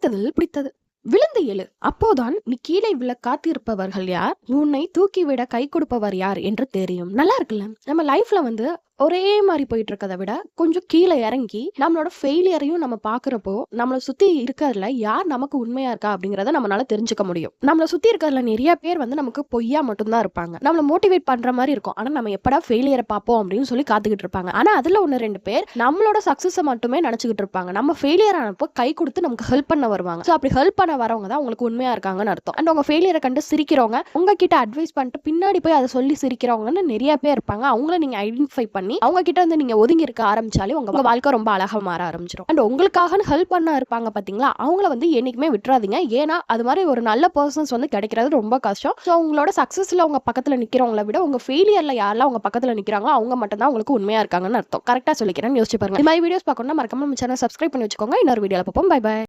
பிடித்ததில் பிடித்தது. விழுந்து எழு அப்போதான் நீ கீழே விழ காத்திருப்பவர்கள் யார்? உன்னை தூக்கிவிட கை கொடுப்பவர் யார் என்று தெரியும். நல்லா இருக்குல்ல? நம்ம லைஃப்ல வந்து ஒரே மாதிரி போயிட்டு இருக்கதை விட கொஞ்சம் கீழே இறங்கி நம்மளோட ஃபெயிலியரையும் நம்ம பாக்குறப்போ நம்மளை சுத்தி இருக்கிறதுல யார் நமக்கு உண்மையா இருக்கா அப்படிங்கறத நம்மளால தெரிஞ்சுக்க முடியும். நம்மளை சுத்தி இருக்கிறதுல நிறைய பேர் வந்து நமக்கு பொய்யா மட்டும்தான் இருப்பாங்க. நம்மளை மோட்டிவேட் பண்ற மாதிரி இருக்கும். ஆனா நம்ம எப்படா ஃபெயிலியரை பார்ப்போம் அப்படின்னு சொல்லி காத்துக்கிட்டு இருப்பாங்க. ஆனா அதுல ஒன்னு ரெண்டு பேர் நம்மளோட சக்சஸை மட்டுமே நினைச்சுக்கிட்டு இருப்பாங்க. நம்ம ஃபெயிலியர் ஆனப்போ கை கொடுத்து நமக்கு ஹெல்ப் பண்ண வருவாங்க. ஸோ அப்படி ஹெல்ப் பண்ண வரவங்க தான் உங்களுக்கு உண்மையா இருக்காங்கன்னு அர்த்தம். அண்ட் உங்க ஃபெயிலியரை கண்டு சிரிக்கிறவங்க உங்ககிட்ட அட்வைஸ் பண்ணிட்டு பின்னாடி போய் அதை சொல்லி சிரிக்கிறவங்கன்னு நிறைய பேர் இருப்பாங்க. அவங்கள நீங்க ஐடென்டிஃபை பண்ணி அவங்க கிட்ட இருந்து நீங்க ஒதுங்கி இருக்க ஆரம்பிச்சாலே உங்க வாழ்க்கை ரொம்ப அழகா மாற ஆரம்பிச்சிடும் அண்ட் உங்களுக்காக ஹெல்ப் பண்ண இருப்பாங்க பாத்தீங்களா? அவங்கள வந்து என்னைக்குமே விட்டுறாதீங்க. ஏன்னா அது மாதிரி ஒரு நல்ல பர்சன்ஸ் வந்து கிடைக்கிறது ரொம்ப கஷ்டம். ஸோ உங்களோட சக்சஸ்ல உங்க பக்கத்துல நிக்கிறவங்கள விட உங்க ஃபெயிலியர்ல யாரெல்லாம் உங்க பக்கத்துல நிக்கிறாங்களோ அவங்க மட்டும் தான் உங்களுக்கு உண்மையா இருக்காங்கன்னு அர்த்தம். கரெக்டா சொல்லிக்கிறேன் யோசிச்சு பாருங்க. இந்த மாதிரி வீடியோஸ் பார்க்கணும்னா மறக்காம நம்ம சேனல் சப்ஸ்கிரைப் பண்ணி வச்சுக்கோங்க. இன்னொரு வீடியோல பார்ப்போம். By by